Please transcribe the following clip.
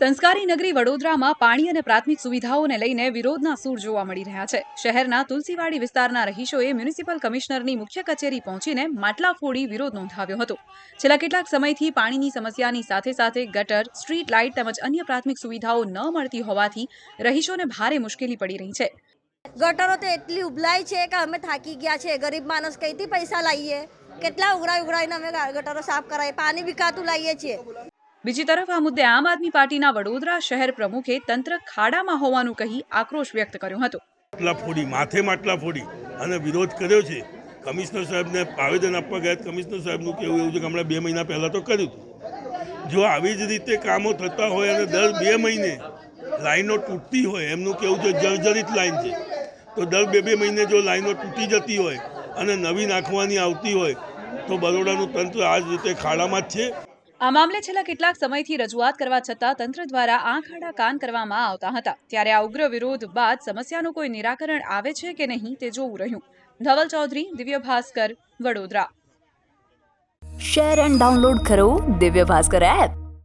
સંસ્કારી નગરી વડોદરામાં પાણી અને પ્રાથમિક સુવિધાઓને લઈને વિરોધના સૂર જોવા મળી રહ્યા છે. શહેરના તુલસીવાડી વિસ્તારના રહીશોએ મ્યુનિસિપલ કમિશનરની મુખ્ય કચેરી પહોંચીને માટલા ફોડી વિરોધ નોંધાવ્યો હતો. છેલ્લા કેટલાક સમયથી પાણીની સમસ્યાની સાથે સાથે ગટર, સ્ટ્રીટ લાઇટ તેમજ અન્ય પ્રાથમિક સુવિધાઓ ન મળતી હોવાથી રહીશોને ભારે મુશ્કેલી પડી રહી છે. ગટરો તો એટલી ઉભલાઈ છે કે અમે થાકી ગયા છે ગરીબ માણસ કઈથી પૈસા લાવીએ? કેટલા ઉઘરાઈ ઉઘરાઈને અમે ગટરો સાફ કરાવીએ? પાણી વિકાતું લાવીએ છીએ. બીજી તરફ આ મુદ્દે આમ આદમી પાર્ટીના વડોદરા શહેર પ્રમુખે તંત્ર ખાડામાં હોવાનું કહી આક્રોશ વ્યક્ત કર્યો હતો. માટલા ફોડી, માથે માટલા ફોડી અને વિરોધ કર્યો છે. કમિશનર સાહેબને આવેદન આપવા ગયા, કમિશનર સાહેબનું કેવું એવું છે કે હમણાં બે મહિના પહેલાં તો કર્યું હતું. જો આવી જ રીતે કામો થતા હોય અને દર બે મહિને લાઈનો તૂટતી હોય, એમનું કેવું છે જર્જરિત લાઈન છે, તો દર બે બે મહિને જો લાઈનો તૂટી જતી હોય અને નવી નાખવાની આવતી હોય, તો બરોડાનું તંત્ર આ જ રીતે ખાડામાં જ છે. આ મામલે છેલ્લા કેટલાક સમયથી રજૂઆત કરવા છતાં તંત્ર દ્વારા આંખ આડા કાન કરવામાં આવતા હતા. ત્યારે આ ઉગ્ર વિરોધ બાદ સમસ્યાનું કોઈ નિરાકરણ આવે છે કે નહીં તે જોવું રહ્યું. Dhaval Chaudhary, Divya Bhaskar, Vadodara. Share and download કરો દિવ્ય ભાસ્કર એપ.